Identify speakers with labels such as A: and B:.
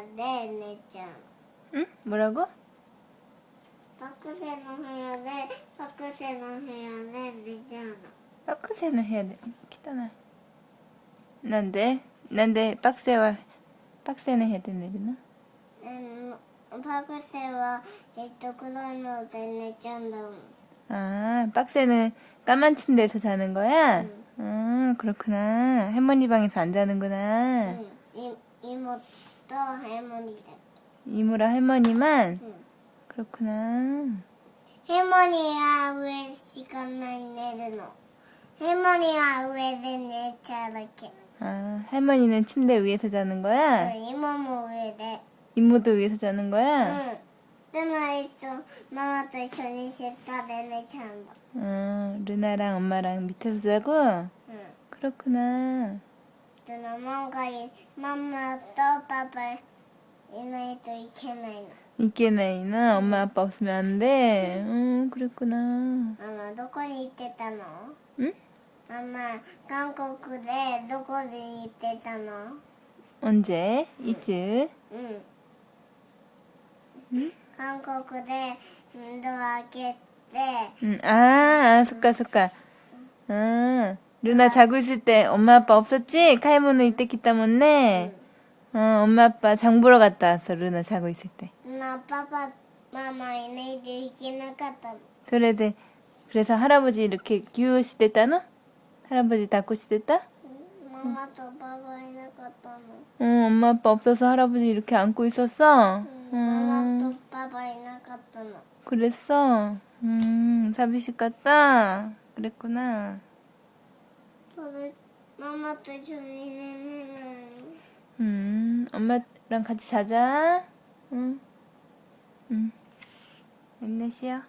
A: 해야 돼, 내
B: 응? 뭐라고?
A: 바꾸세는 해야 돼, 바꾸세는 해야 돼,
B: 내장. 빡세는 해야 돼. 기타나. 난데, 난데 빡세와 빡세는 해야
A: 돼 내리나? 응, 바꾸세와 이또 그런 옷에 내장도.
B: 아, 빡세는 까만 침대에서 자는 거야? 응. 아, 그렇구나. 할머니 방에서 안 자는구나.
A: 응. 이모 어떤 할머니다.
B: 이모라 할머니만?
A: 응.
B: 그렇구나.
A: 할머니야 왜 시간 나이 내려노? 할머니야 왜내 저렇게?
B: 아 할머니는 침대 위에서 자는 거야?
A: 응, 이모모 왜 내?
B: 이모도 위에서 자는 거야? 응. 루나랑 엄마랑 밑에서 자고?
A: 응.
B: 그렇구나.
A: でもママがいママとパパいないといけないの
B: 있게나이나 엄마 아빠 없으면 안 돼. 음, 그랬구나.
A: ママどこに行ってたの
B: 응?
A: ママ韓国でどこに行ってたの
B: 언제? 이즈?
A: うん韓国でうんドア開けて
B: 음, 아, 아, 속까, 속까. 아, 루나 자고 있을 때 엄마 아빠 없었지? 카이모노 이때기 때문에. 어, 엄마 아빠 장 보러 갔다 왔어, 루나 자고 있을 때.
A: なパパママいないといけなかったの
B: 그래, 돼. 그래서 할아버지 이렇게 기우시 됐다노? 할아버지 抱っこし 됐다?
A: ママとパパいなかったの
B: 응, 엄마 아빠 없어서 할아버지 이렇게 안고 있었어?
A: ママ
B: 음,
A: とパパいなかったの
B: 그랬어? 음, 사비식 같다? 그랬구나.
A: 엄마도 준이는
B: 음, 엄마랑 같이 자자. 응. 응. 안녕하세요.